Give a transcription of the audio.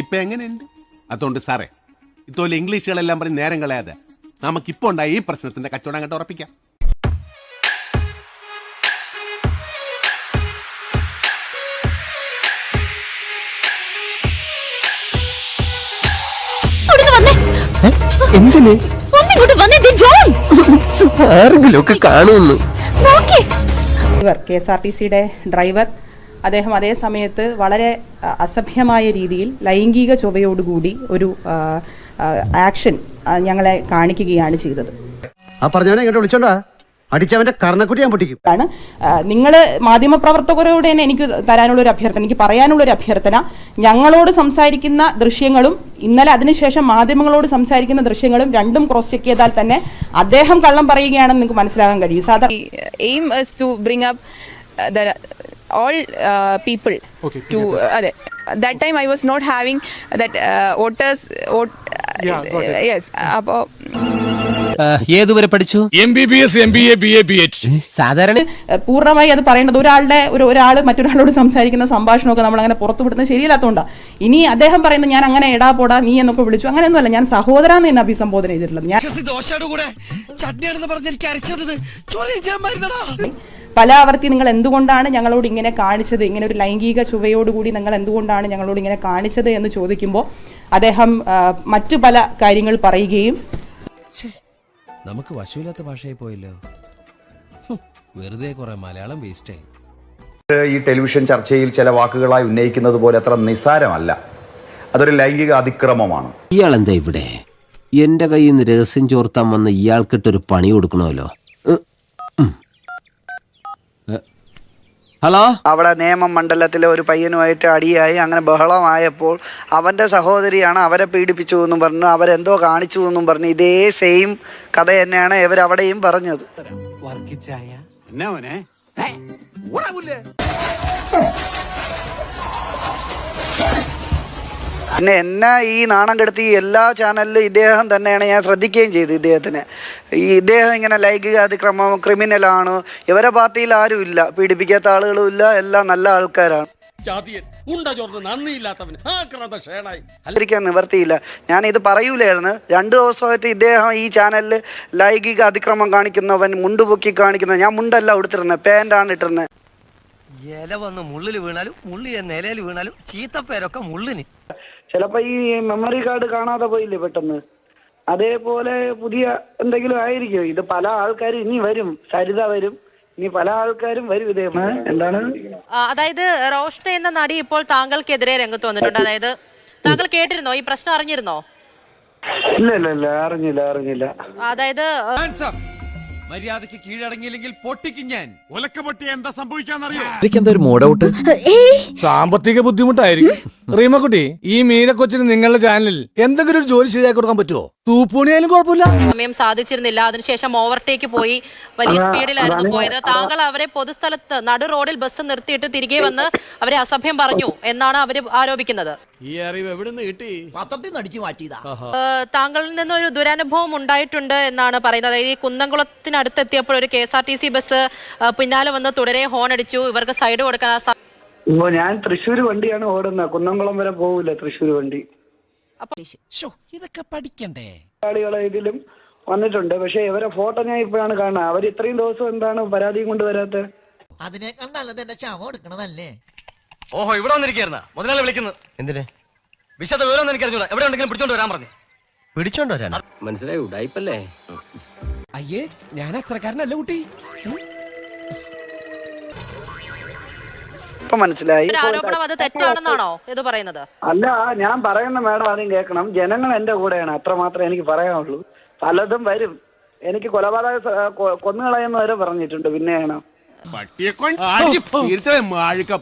ഇപ്പൊ എങ്ങനെയുണ്ട്? അതുകൊണ്ട് സാറേ ഇതുപോലെ ഇംഗ്ലീഷുകളെല്ലാം പറഞ്ഞ് നേരം കളയാതെ നമുക്കിപ്പോ ഉണ്ടായ ഈ പ്രശ്നത്തിന്റെ കച്ചവടം അങ്ങോട്ട് ഉറപ്പിക്കാം. ഇങ്ങോട്ട് വന്നേ. എന്തിന്? ഒന്നിങ്ങോട്ട് വന്നേ ദേ ജോൺ. ആരെങ്കിലും ഒക്കെ കാണുന്നു നോക്കേ driver K S R T സിയുടെ ഡ്രൈവർ. അദ്ദേഹം അതേ സമയത്ത് വളരെ അസഭ്യമായ രീതിയിൽ ലൈംഗിക ചൊവ്വയോടുകൂടി ഒരു ആക്ഷൻ ഞങ്ങളെ കാണിക്കുകയാണ് ചെയ്തത്. ആ പറഞ്ഞവനെ ഇങ്ങോട്ട് വിളിച്ചോണ്ടാ. അടിച്ചവന്റെ കർണക്കുട്ടി ഞാൻ പൊട്ടിക്കും. ആണ്. നിങ്ങൾ മാധ്യമപ്രവർത്തകരോട് തന്നെ എനിക്ക് തരാനുള്ള ഒരു അഭ്യർത്ഥന എനിക്ക് പറയാനുള്ള ഒരു അഭ്യർത്ഥന. ഞങ്ങളോട് സംസാരിക്കുന്ന ദൃശ്യങ്ങളും ഇന്നലെ അതിനുശേഷം മാധ്യമങ്ങളോട് സംസാരിക്കുന്ന ദൃശ്യങ്ങളും രണ്ടും ക്രോസ് ചെക്ക് ചെയ്താൽ തന്നെ അദ്ദേഹം കള്ളം പറയുകയാണെന്ന് നിങ്ങൾക്ക് മനസ്സിലാക്കാൻ കഴിയും. സാധാരണ aim to bring up up the all uh, people to uh, അതെ. That time I was not having that voters voters vote, അപ്പോ അപ്പോൾ ഏതുവരെ പഠിച്ചു? M B B S M B A B A B H സാധാരണ പൂർണമായി അത് പറയേണ്ടത് ഒരാളുടെ ഒരു ഒരാൾ മറ്റൊരാളോട് സംസാരിക്കുന്ന സംഭാഷണമൊക്കെ നമ്മൾ അങ്ങനെ പുറത്തു വിടുന്നത് ശരിയല്ലാത്തതുകൊണ്ടാണ് ഇനി അദ്ദേഹം പറയുന്നത് ഞാൻ അങ്ങനെ എടാ പോടാ നീ എന്നൊക്കെ വിളിച്ചു. അങ്ങനെയൊന്നുമല്ല ഞാൻ സഹോദര എന്ന് എന്നെ അഭിസംബോധന ചെയ്തിട്ടുള്ളത്. ഞാൻ പല ആവർത്തി നിങ്ങൾ എന്തുകൊണ്ടാണ് ഞങ്ങളോട് ഇങ്ങനെ കാണിച്ചത്? ഇങ്ങനെ ഒരു ലൈംഗിക ചുവയോടുകൂടി നിങ്ങൾ എന്തുകൊണ്ടാണ് ഞങ്ങളോട് ഇങ്ങനെ കാണിച്ചത് എന്ന് ചോദിക്കുമ്പോൾ അദ്ദേഹം മറ്റു പല കാര്യങ്ങൾ പറയുകയും നമുക്ക് വശമില്ലാത്ത ഭാഷയായി പോയല്ലോ. വെറുതെ കുറെ മലയാളം വേസ്റ്റ് ആയി ഈ ടെലിവിഷൻ ചർച്ചയിൽ ചില വാക്കുകളായി ഉന്നയിക്കുന്നത് പോലെ അത്ര നിസ്സാരമല്ല. അതൊരു ലൈംഗിക അതിക്രമമാണ്. ഇയാൾ എന്താ ഇവിടെ? എന്റെ കയ്യിൽ നിന്ന് രഹസ്യം ചോർത്താൻ വന്ന ഇയാൾക്കിട്ടൊരു പണി കൊടുക്കണമല്ലോ. ഹലോ? അവിടെ നേമം മണ്ഡലത്തിലെ ഒരു പയ്യനുമായിട്ട് അടിയായി. അങ്ങനെ ബഹളമായപ്പോൾ അവന്റെ സഹോദരിയാണ് അവരെ പീഡിപ്പിച്ചു എന്നും പറഞ്ഞു അവരെന്തോ കാണിച്ചു എന്നും പറഞ്ഞു. ഇതേ സെയിം കഥ തന്നെയാണ് ഇവരവിടെയും പറഞ്ഞത്. പിന്നെ എന്നെ ഈ നാണം കെടുത്തി എല്ലാ ചാനലിലും ഇദ്ദേഹം തന്നെയാണ് ഞാൻ ശ്രദ്ധിക്കുകയും ചെയ്തു ഇദ്ദേഹത്തിന്. ഈ ഇദ്ദേഹം ഇങ്ങനെ ലൈംഗിക അതിക്രമം ക്രിമിനലാണ്. ഇവരെ പാർട്ടിയിൽ ആരും ഇല്ല. പീഡിപ്പിക്കാത്ത ആളുകളും ഇല്ല. എല്ലാം നല്ല ആൾക്കാരാണ്. ഇരിക്കാൻ നിവർത്തിയില്ല. ഞാൻ ഇത് പറയൂലായിരുന്നു. രണ്ടു ദിവസമായിട്ട് ഇദ്ദേഹം ഈ ചാനലിൽ ലൈംഗിക അതിക്രമം കാണിക്കുന്നവൻ മുണ്ട് പൊക്കി കാണിക്കുന്ന ഞാൻ മുണ്ടല്ല ഉടുത്തിരുന്നത് പാന്റാണ് ഇട്ടിരുന്നത് ഇല വന്ന് മുള്ളിൽ വീണാലും മുള്ളി നിലയിൽ വീണാലും ചീത്തപ്പേരൊക്കെ മുള്ളിന്. ചിലപ്പോൾ ഈ മെമ്മറി കാർഡ് കാണാതെ പോയില്ലേ പെട്ടെന്ന്? അതേപോലെ പുതിയ എന്തെങ്കിലും ആയിരിക്കും. ഇത് പല ആൾക്കാരും ഇനി വരും. സരിത വരും. ഇനി പല ആൾക്കാരും വരും ഇതേ എന്താണ്? അതായത് റോഷ്ന എന്ന നടി ഇപ്പോൾ താങ്കൾക്കെതിരെ രംഗത്ത് വന്നിട്ടുണ്ട്. അതായത് താങ്കൾ കേട്ടിരുന്നോ? ഈ പ്രശ്നം അറിഞ്ഞിരുന്നോ? ഇല്ല ഇല്ല ഇല്ല അറിഞ്ഞില്ല അറിഞ്ഞില്ല. അതായത് മര്യാദയ്ക്ക് കീഴടങ്ങിയില്ലെങ്കിൽ പൊട്ടിക്കും ഞാൻ. ഒലക്ക പൊട്ടി എന്താ സംഭവിക്കാന്നറിയാം? എന്താ ഒരു മൂഡൌട്ട് സാമ്പത്തിക ബുദ്ധിമുട്ടായിരിക്കും. റീമക്കുട്ടി ഈ മീനക്കൊച്ചിന് നിങ്ങളുടെ ചാനലിൽ എന്തെങ്കിലും ഒരു ജോലി ശരിയാക്കി കൊടുക്കാൻ പറ്റുമോ തൂപ്പൂണിയായാലും കുഴപ്പമില്ല. സമയം സാധിച്ചിരുന്നില്ല. അതിനുശേഷം ഓവർടേക്ക് പോയി. വലിയ സ്പീഡിലായിരുന്നു പോയത്. താങ്കൾ അവരെ പൊതുസ്ഥലത്ത് നടു റോഡിൽ ബസ് നിർത്തിയിട്ട് തിരികെ വന്ന് അവരെ അസഭ്യം പറഞ്ഞു എന്നാണ് അവർ ആരോപിക്കുന്നത്. ഈ അറിവ് എവിടുന്ന് കിട്ടി? പത്രത്തിൽ അടിച്ചു മാറ്റിയതാ. താങ്കളിൽ നിന്ന് ഒരു ദുരനുഭവം ഉണ്ടായിട്ടുണ്ട് എന്നാണ് പറയുന്നത്. അതായത് ഈ കുന്നംകുളത്തിനടുത്ത് എത്തിയപ്പോൾ ഒരു K S R T C bus പിന്നാലെ വന്ന് തുടരെ ഹോൺ അടിച്ചു. ഇവർക്ക് സൈഡ് കൊടുക്കാൻ ആ ഓ ഞാൻ തൃശ്ശൂർ വണ്ടിയാണ് ഓടുന്നത്. കുന്നംകുളം വരെ പോവില്ല തൃശ്ശൂർ വണ്ടി. ഇതൊക്കെ പഠിക്കണ്ടേ? ആളുകളെ ഇതിലും വന്നിട്ടുണ്ട്. പക്ഷെ ഇവരെ ഫോട്ടോ ഞാൻ ഇപ്പോഴാണ് കാണുന്നത്. അവർ ഇത്രയും ദിവസം എന്താണ് പരാതിയും കൊണ്ടുവരാത്തത് അതിനേക്കാൾ നല്ലത് എന്റെ ശവം എടുക്കണതല്ലേ ഓഹോ ഇവിടെ വന്നിരിക്കുന്ന മുതലാളി വിളിക്കുന്നു. എന്തിനെ? വിശദ വിവരം എനിക്ക് അറിഞ്ഞൂടാ എവിടെ ഉണ്ടെങ്കിലും പിടിച്ചോണ്ട് വരാൻ പറഞ്ഞു. പിടിച്ചോണ്ട് വരാൻ മനസ്സിലായി ഉടായിപ്പല്ലേ? അയ്യേ ഞാൻ അത്രക്കാരനല്ല കുട്ടി. ഇപ്പൊ മനസ്സിലായി. ഒരു ആരോപണം അത് തെറ്റാണെന്നാണോ ഇത് പറയുന്നത്? അല്ല ഞാൻ പറയുന്ന മേഡം ആദ്യം കേൾക്കണം. ജനങ്ങൾ എന്റെ കൂടെയാണ്. അത്ര മാത്രമേ എനിക്ക് പറയാനുള്ളൂ. പലതും വരും. എനിക്ക് കൊലപാതക സ- കൊ- കൊന്നുകളയെന്ന് വരെ പറഞ്ഞിട്ടുണ്ട്. പിന്നെയാണ്. പട്ടിയെ കൊണ്ട് തീർത്തേ മാഴുക്ക